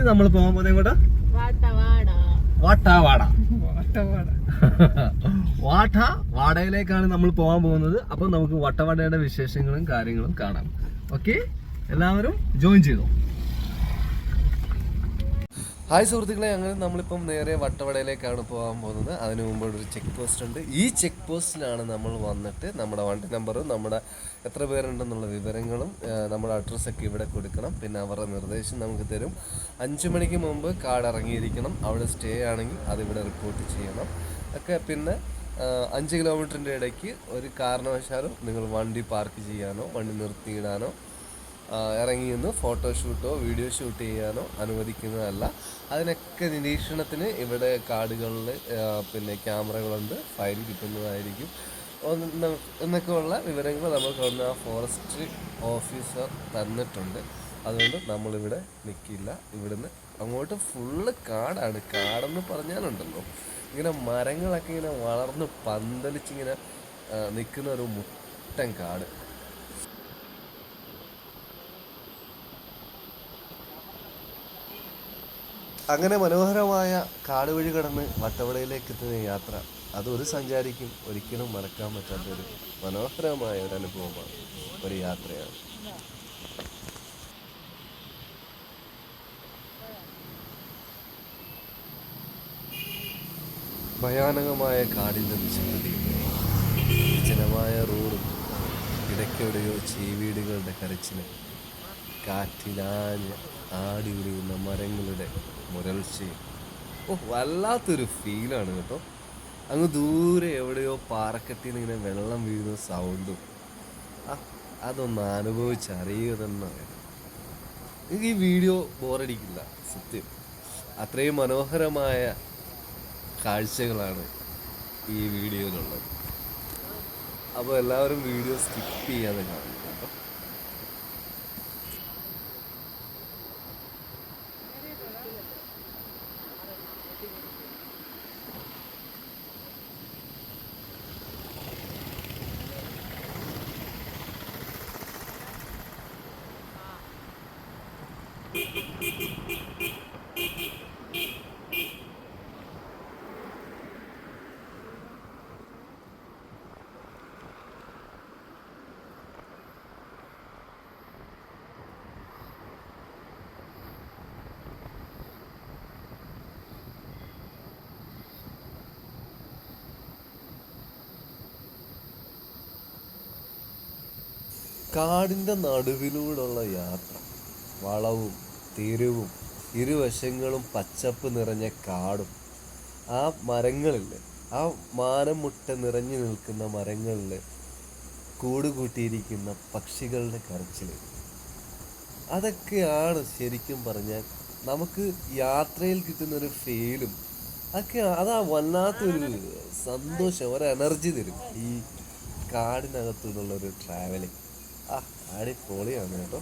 ഇനി നമ്മൾ പോകാൻ പോകുന്നത് എങ്ങോട്ടാ വാട്ടവാട. വാട്ടവാട. വാട്ട വാടയിലേക്കാണ് നമ്മൾ പോകാൻ പോകുന്നത്. അപ്പൊ നമുക്ക് വട്ടവാടയുടെ വിശേഷങ്ങളും കാര്യങ്ങളും കാണാം. ഓക്കെ? എല്ലാവരും ജോയിൻ ചെയ്തോ? ഹായ് സുഹൃത്തുക്കളെ അങ്ങനെ നമ്മളിപ്പം നേരെ വട്ടവടയിലേക്കാണ് പോകാൻ പോകുന്നത്. അതിനു മുമ്പ് ഒരു ചെക്ക് പോസ്റ്റ് ഉണ്ട്. ഈ ചെക്ക് പോസ്റ്റിലാണ് നമ്മൾ വന്നിട്ട് നമ്മുടെ വണ്ടി നമ്പറും നമ്മുടെ എത്ര പേരുണ്ടെന്നുള്ള വിവരങ്ങളും നമ്മുടെ അഡ്രസ്സൊക്കെ ഇവിടെ കൊടുക്കണം. പിന്നെ അവരുടെ നിർദ്ദേശം നമുക്ക് തരും. അഞ്ച് മണിക്ക് മുമ്പ് കാർഡ് ഇറങ്ങിയിരിക്കണം. അവിടെ സ്റ്റേ ആണെങ്കിൽ അതിവിടെ റിപ്പോർട്ട് ചെയ്യണം. ഒക്കെ പിന്നെ അഞ്ച് കിലോമീറ്ററിന്റെ ഇടയ്ക്ക് ഒരു കാരണവശാലും നിങ്ങൾ വണ്ടി പാർക്ക് ചെയ്യാനോ വണ്ടി നിർത്തിയിടാനോ ഇറങ്ങി നിന്ന് ഫോട്ടോഷൂട്ടോ വീഡിയോ ഷൂട്ട് ചെയ്യാനോ അനുവദിക്കുന്നതല്ല. അതിനൊക്കെ നിരീക്ഷണത്തിന് ഇവിടെ കാടുകളിൽ പിന്നെ ക്യാമറകളുണ്ട്. ഫയൽ കിട്ടുന്നതായിരിക്കും. എന്നൊക്കെയുള്ള വിവരങ്ങൾ നമ്മൾ അവിടുന്ന് ആ ഫോറസ്റ്റ് ഓഫീസർ തന്നിട്ടുണ്ട്. അതുകൊണ്ട് നമ്മളിവിടെ നിൽക്കില്ല ഇവിടുന്ന് അങ്ങോട്ട് ഫുള്ള് കാടാണ്. കാടെന്ന് പറഞ്ഞാലുണ്ടല്ലോ. ഇങ്ങനെ മരങ്ങളൊക്കെ ഇങ്ങനെ വളർന്ന് പന്തലിച്ചിങ്ങനെ നിൽക്കുന്ന ഒരു മുട്ടൻ കാട്. അങ്ങനെ മനോഹരമായ കാട് വഴി കടന്ന് വട്ടവടയിലേക്ക് എത്തുന്ന യാത്ര അത് ഒരു സഞ്ചാരിക്കും ഒരിക്കലും മറക്കാൻ പറ്റാത്ത ഒരു മനോഹരമായ ഒരു അനുഭവമാണ് ഒരു യാത്രയാണ്. ഭയാനകമായ കാടിന്റെ നിശബ്ദതയും ജനമായ റോഡും ഇടയ്ക്കെവിടെയോ ചീവീടുകളുടെ കരച്ചിലും കാറ്റിലാഞ്ഞ് ആടി ഉരിയുന്ന മരങ്ങളുടെ മുരൾച്ചയും ഓ വല്ലാത്തൊരു ഫീലാണ് കേട്ടോ. അങ്ങ് ദൂരെ എവിടെയോ പാറക്കെട്ടിൽ ഇങ്ങനെ വെള്ളം വീഴുന്ന സൗണ്ടും. അതൊന്ന് അനുഭവിച്ചറിയുക തന്നെ എനിക്ക് ഈ വീഡിയോ ബോറടിക്കില്ല സത്യം. അത്രയും മനോഹരമായ കാഴ്ചകളാണ് ഈ വീഡിയോയിലുള്ളത്. അപ്പോൾ എല്ലാവരും വീഡിയോ സ്കിപ്പ് ചെയ്യാതെ കാണും കേട്ടോ കാടിന്റെ നടുവിലൂടെയുള്ള യാത്ര വളവും തിരിവും ഇരുവശങ്ങളും പച്ചപ്പ് നിറഞ്ഞ കാടും. ആ മരങ്ങളിൽ ആ മാനം മുട്ട നിറഞ്ഞു നിൽക്കുന്ന മരങ്ങളിൽ കൂടുകൂട്ടിയിരിക്കുന്ന പക്ഷികളുടെ കരച്ചിൽ അതൊക്കെയാണ് ശരിക്കും പറഞ്ഞാൽ നമുക്ക് യാത്രയിൽ കിട്ടുന്ന ഒരു ഫീലും. അതൊക്കെ അതാ വല്ലാത്തൊരു സന്തോഷം ഒരു എനർജി തരും ഈ കാടിനകത്തു നിന്നുള്ളൊരു ട്രാവലിംഗ് ആ അടിപൊളിയാണ് കേട്ടോ.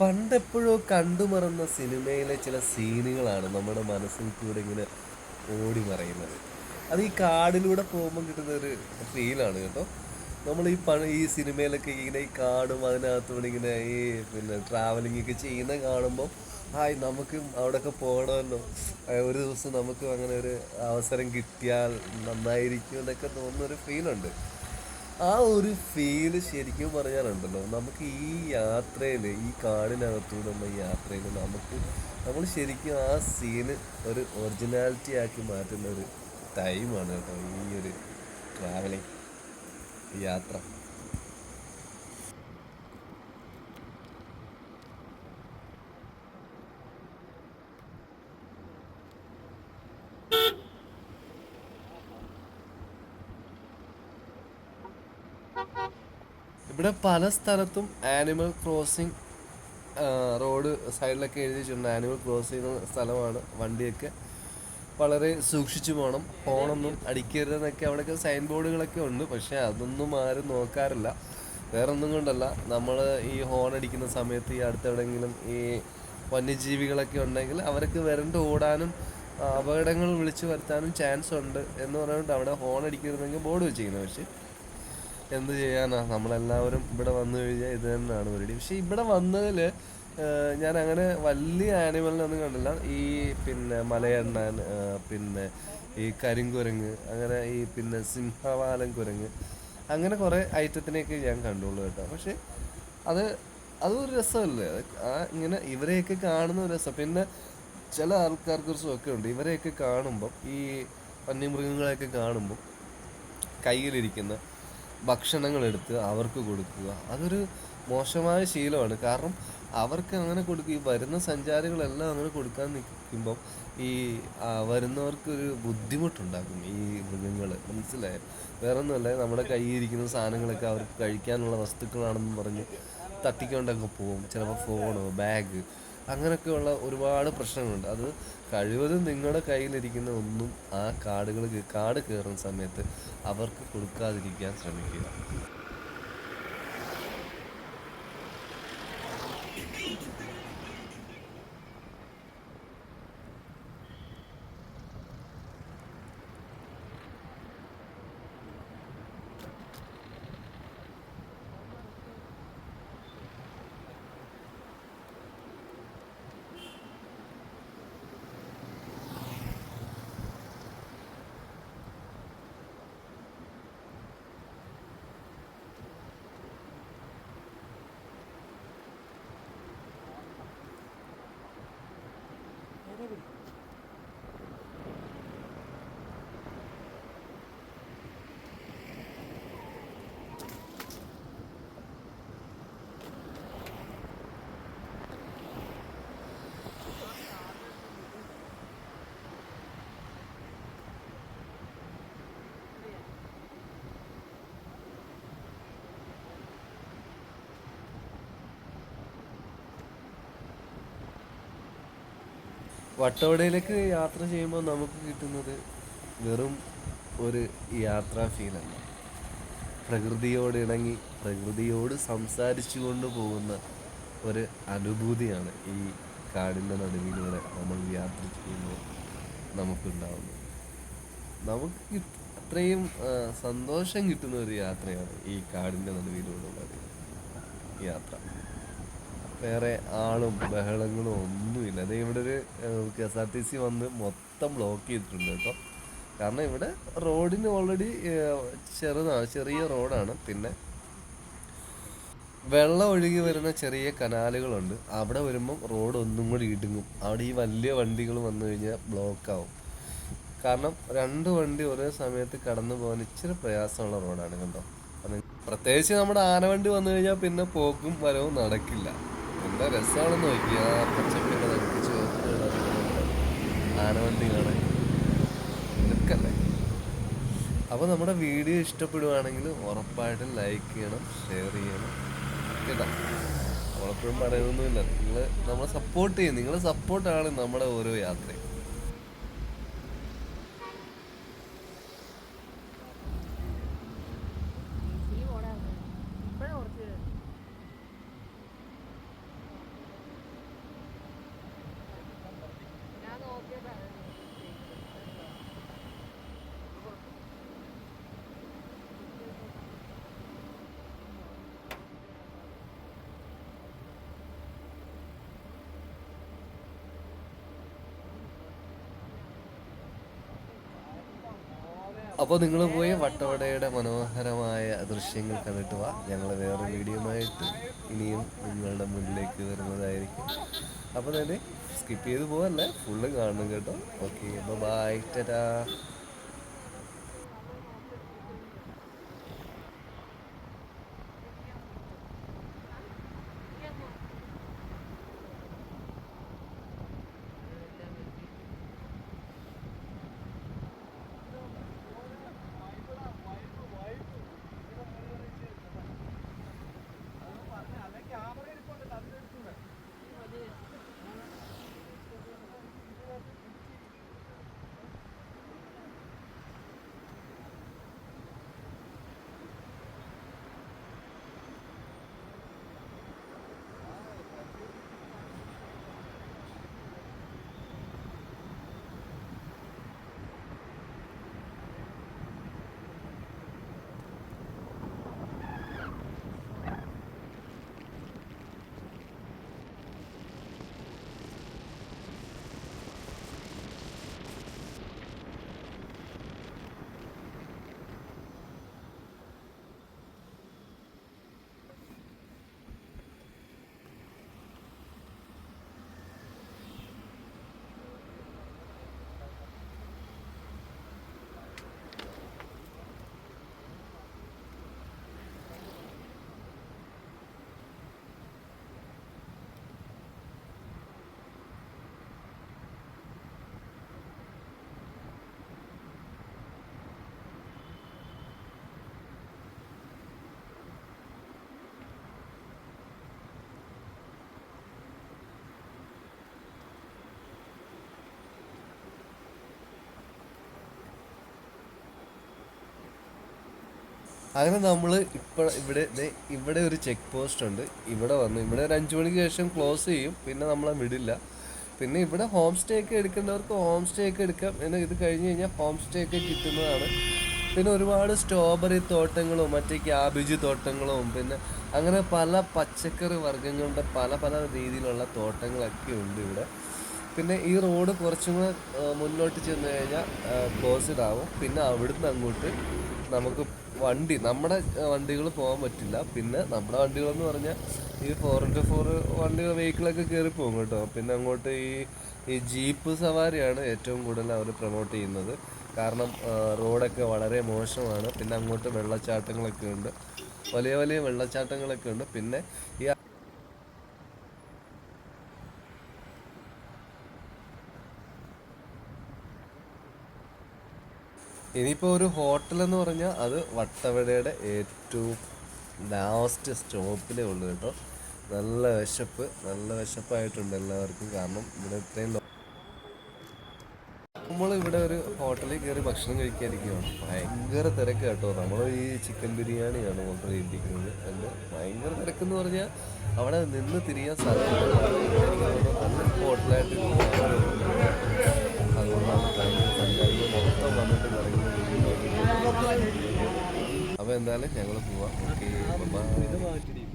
പണ്ടെപ്പോഴോ കണ്ടുമറന്ന സിനിമയിലെ ചില സീനുകളാണ് നമ്മുടെ മനസ്സിൽ കൂടെ ഇങ്ങനെ ഓടി മറയുന്നത്. അത് ഈ കാടിലൂടെ പോകുമ്പോൾ കിട്ടുന്ന ഒരു ഫീലാണ് കേട്ടോ. നമ്മൾ ഈ പണ ഈ സിനിമയിലൊക്കെ ഇങ്ങനെ ഈ കാടും അതിനകത്തൂടെ ഇങ്ങനെ ഈ പിന്നെ ട്രാവലിംഗ് ഒക്കെ ചെയ്യുന്ന കാണുമ്പോൾ ഹായ് നമുക്ക് അവിടെയൊക്കെ പോകണമല്ലോ. ഒരു ദിവസം നമുക്കും അങ്ങനെ ഒരു അവസരം കിട്ടിയാൽ നന്നായിരിക്കും എന്നൊക്കെ തോന്നുന്ന ഒരു ഫീലുണ്ട് ആ ഒരു ഫീൽ ശരിക്കും പറയാറുണ്ടല്ലോ. നമുക്ക് ഈ യാത്രയിൽ ഈ കാടിനകത്തൂടെയുള്ള യാത്രയിൽ നമുക്ക് നമ്മൾ ശരിക്കും ആ സീന് ഒരു ഒറിജിനാലിറ്റി ആക്കി മാറ്റുന്ന ഒരു ടൈമാണ് കേട്ടോ ഈ ഒരു ട്രാവലിംഗ് യാത്ര. ഇവിടെ പല സ്ഥലത്തും ആനിമൽ ക്രോസിംഗ് റോഡ് സൈഡിലൊക്കെ എഴുതിയിട്ടുണ്ട്. ആനിമൽ ക്രോസ് ചെയ്യുന്ന സ്ഥലമാണ് വണ്ടിയൊക്കെ വളരെ സൂക്ഷിച്ചു പോകണം പോകണമെന്നും അടിക്കരുതെന്നൊക്കെ അവിടെയൊക്കെ സൈൻ ബോർഡുകളൊക്കെ ഉണ്ട്. പക്ഷേ അതൊന്നും ആരും നോക്കാറില്ല. വേറെ ഒന്നും കൊണ്ടല്ല. നമ്മൾ ഈ ഹോൺ അടിക്കുന്ന സമയത്ത് ഈ അടുത്തെവിടെയെങ്കിലും ഈ വന്യജീവികളൊക്കെ ഉണ്ടെങ്കിൽ അവർക്ക് വരണ്ട് ഓടാനും അപകടങ്ങൾ വിളിച്ചു വരുത്താനും ചാൻസ് ഉണ്ട് എന്ന് പറഞ്ഞുകൊണ്ട് അവിടെ ഹോൺ അടിക്കരുതെങ്കിൽ ബോർഡ് വെച്ചിരിക്കുന്നത് പക്ഷേ എന്ത് ചെയ്യാനാ? നമ്മളെല്ലാവരും ഇവിടെ വന്നു കഴിഞ്ഞാൽ ഇത് തന്നെയാണ് പരിപാടി. പക്ഷെ ഇവിടെ വന്നതിൽ ഞാൻ അങ്ങനെ വലിയ ആനിമലിനൊന്നും കണ്ടില്ല. ഈ പിന്നെ മലയണ്ണാൻ പിന്നെ ഈ കരിങ്കുരങ്ങ് അങ്ങനെ ഈ പിന്നെ സിംഹവാലൻ കുരങ്ങ് അങ്ങനെ കുറേ ഐറ്റത്തിനെയൊക്കെ ഞാൻ കണ്ടുള്ളൂ കേട്ടോ. പക്ഷെ അത് അതൊരു രസമല്ലേ? ആ ഇങ്ങനെ ഇവരെയൊക്കെ കാണുന്ന ഒരു രസം. പിന്നെ ചില ആൾക്കാർക്ക് ഒരു സുഖമൊക്കെ ഉണ്ട്. ഇവരെയൊക്കെ കാണുമ്പം ഈ വന്യമൃഗങ്ങളെയൊക്കെ കാണുമ്പം കയ്യിലിരിക്കുന്ന ഭക്ഷണങ്ങൾ എടുത്ത് അവർക്ക് കൊടുക്കുക. അതൊരു മോശമായ ശീലമാണ്. കാരണം അവർക്ക് അങ്ങനെ കൊടുക്കുക ഈ വരുന്ന സഞ്ചാരികളെല്ലാം അങ്ങനെ കൊടുക്കാൻ നിൽക്കുമ്പം ഈ വരുന്നവർക്കൊരു ബുദ്ധിമുട്ടുണ്ടാക്കും ഈ മൃഗങ്ങൾ മനസ്സിലായോ? വേറെ ഒന്നുമല്ല നമ്മുടെ കയ്യിരിക്കുന്ന സാധനങ്ങളൊക്കെ അവർക്ക് കഴിക്കാനുള്ള വസ്തുക്കളാണെന്ന് പറഞ്ഞ് തട്ടിക്കൊണ്ടൊക്കെ പോകും ചിലപ്പോൾ ഫോണോ ബാഗ് അങ്ങനെയൊക്കെയുള്ള ഒരുപാട് പ്രശ്നങ്ങളുണ്ട്. അത് കഴിവതും നിങ്ങളുടെ കയ്യിലിരിക്കുന്ന ഒന്നും ആ കാടുകൾ കാട് കയറുന്ന സമയത്ത് അവർക്ക് കൊടുക്കാതിരിക്കാൻ ശ്രമിക്കുക. വട്ടവടയിലേക്ക് യാത്ര ചെയ്യുമ്പോൾ നമുക്ക് കിട്ടുന്നത് വെറും ഒരു യാത്രാ ഫീലല്ല പ്രകൃതിയോട് ഇണങ്ങി പ്രകൃതിയോട് സംസാരിച്ചു കൊണ്ട് പോകുന്ന ഒരു അനുഭൂതിയാണ് ഈ കാടിന്റെ നടുവിലൂടെ നമ്മൾ യാത്ര ചെയ്യുമ്പോൾ നമുക്കുണ്ടാവുന്നത്. നമുക്ക് അത്രയും സന്തോഷം കിട്ടുന്ന ഒരു യാത്രയാണ് ഈ കാടിന്റെ നടുവിലൂടെയുള്ള യാത്ര. വേറെ ആളും ബഹളങ്ങളും ഒന്നുമില്ല. അതേ ഇവിടെ ഒരു K S R T C വന്ന് മൊത്തം ബ്ലോക്ക് ചെയ്തിട്ടുണ്ട് കേട്ടോ. കാരണം ഇവിടെ റോഡിന് ഓൾറെഡി ചെറുതാണ് ചെറിയ റോഡാണ്. പിന്നെ വെള്ളം ഒഴുകി വരുന്ന ചെറിയ കനാലുകളുണ്ട്. അവിടെ വരുമ്പം റോഡ് ഒന്നും കൂടി ഇടുങ്ങും. അവിടെ ഈ വലിയ വണ്ടികൾ വന്നു കഴിഞ്ഞാൽ ബ്ലോക്ക് ആവും. കാരണം രണ്ട് വണ്ടി ഒരേ സമയത്ത് കടന്നു പോകാൻ ഇച്ചിരി പ്രയാസമുള്ള റോഡാണ് കാരണം പ്രത്യേകിച്ച് നമ്മുടെ ആനവണ്ടി വന്നു കഴിഞ്ഞാൽ പിന്നെ പോക്കും വരവും നടക്കില്ല. എന്താ രസമാണെന്ന് നോക്കി ആ പച്ചപ്പിയുടെ നടുക്ക് ചുവപ്പ് കളറിലുള്ള ആനവണ്ടി കാണാൻ ഇതൊക്കല്ലേ അപ്പോൾ നമ്മുടെ വീഡിയോ ഇഷ്ടപ്പെടുവാണെങ്കിൽ ഉറപ്പായിട്ടും ലൈക്ക് ചെയ്യണം ഷെയർ ചെയ്യണം. കേട്ടോ? നമ്മളെപ്പോഴും പറയുന്നൊന്നുമില്ല. നിങ്ങൾ നമ്മളെ സപ്പോർട്ട് ചെയ്യും. നിങ്ങളെ സപ്പോർട്ടാണ് നമ്മുടെ ഓരോ യാത്രയും. അപ്പോൾ നിങ്ങൾ പോയി വട്ടവടയുടെ മനോഹരമായ ദൃശ്യങ്ങൾ കണ്ടിട്ട് വാ. ഞങ്ങൾ വേറെ വീഡിയോയുമായിട്ട് ഇനിയും നിങ്ങളുടെ മുന്നിലേക്ക് വരുന്നതായിരിക്കും. അപ്പോൾ തന്നെ സ്കിപ്പ് ചെയ്ത് പോവല്ലേ? ഫുള്ള് കാണണം കേട്ടോ. ഓക്കെ അപ്പോൾ ബൈ ടാറ്റാ അങ്ങനെ നമ്മൾ ഇപ്പോൾ ഇവിടെ ഇവിടെ ഒരു ചെക്ക് പോസ്റ്റ് ഉണ്ട്. ഇവിടെ വന്നു. ഇവിടെ ഒരു അഞ്ച് മണിക്ക് ശേഷം ക്ലോസ് ചെയ്യും. പിന്നെ നമ്മളെ വിടില്ല. പിന്നെ ഇവിടെ ഹോം സ്റ്റേ ഒക്കെ എടുക്കേണ്ടവർക്ക് ഹോം സ്റ്റേ ഒക്കെ എടുക്കാം. പിന്നെ ഇത് കഴിഞ്ഞ് കഴിഞ്ഞാൽ ഹോം സ്റ്റേ ഒക്കെ കിട്ടുന്നതാണ്. പിന്നെ ഒരുപാട് സ്ട്രോബെറി തോട്ടങ്ങളും മറ്റേ ക്യാബേജ് തോട്ടങ്ങളും പിന്നെ അങ്ങനെ പല പച്ചക്കറി വർഗങ്ങളുടെ പല പല രീതിയിലുള്ള തോട്ടങ്ങളൊക്കെ ഉണ്ട് ഇവിടെ. പിന്നെ ഈ റോഡ് കുറച്ചും കൂടെ മുന്നോട്ട് ചെന്ന് കഴിഞ്ഞാൽ ക്ലോസ്ഡ് ആവും പിന്നെ അവിടുന്ന് അങ്ങോട്ട് നമുക്ക് വണ്ടി നമ്മുടെ വണ്ടികൾ പോകാൻ പറ്റില്ല. പിന്നെ നമ്മുടെ വണ്ടികളെന്ന് പറഞ്ഞാൽ ഈ ഫോർ ഇന്റു ഫോർ വണ്ടികൾ വെഹിക്കിളൊക്കെ കയറി പോകും കേട്ടോ. പിന്നെ അങ്ങോട്ട് ഈ ഈ ജീപ്പ് സവാരിയാണ് ഏറ്റവും കൂടുതൽ അവർ പ്രൊമോട്ട് ചെയ്യുന്നത്. കാരണം റോഡൊക്കെ വളരെ മോശമാണ്. പിന്നെ അങ്ങോട്ട് വെള്ളച്ചാട്ടങ്ങളൊക്കെ ഉണ്ട്. വലിയ വലിയ വെള്ളച്ചാട്ടങ്ങളൊക്കെ ഉണ്ട്. പിന്നെ ഈ ഇനിയിപ്പോൾ ഒരു ഹോട്ടൽ എന്ന് പറഞ്ഞാൽ അത് വട്ടവടയുടെ ഏറ്റവും ലാസ്റ്റ് സ്റ്റോപ്പിലേ ഉള്ളൂ കേട്ടോ. നല്ല വിശപ്പ് നല്ല വിശപ്പായിട്ടുണ്ട് എല്ലാവർക്കും. കാരണം ഇവിടെ ഇത്രയും നമ്മൾ ഇവിടെ ഒരു ഹോട്ടലിൽ കയറി ഭക്ഷണം കഴിക്കാതിരിക്കുകയാണ് ഭയങ്കര തിരക്ക് കേട്ടോ. നമ്മൾ ഈ ചിക്കൻ ബിരിയാണിയാണ് ഓർഡർ ചെയ്തിരിക്കുന്നത്. അതിന്റെ ഭയങ്കര തിരക്കെന്ന് പറഞ്ഞാൽ അവിടെ നിന്ന് തിരിയാൻ സാധ്യത നല്ല ഹോട്ടലായിട്ട് എന്തായാലും ഞങ്ങൾ പോവാം. ഓക്കെ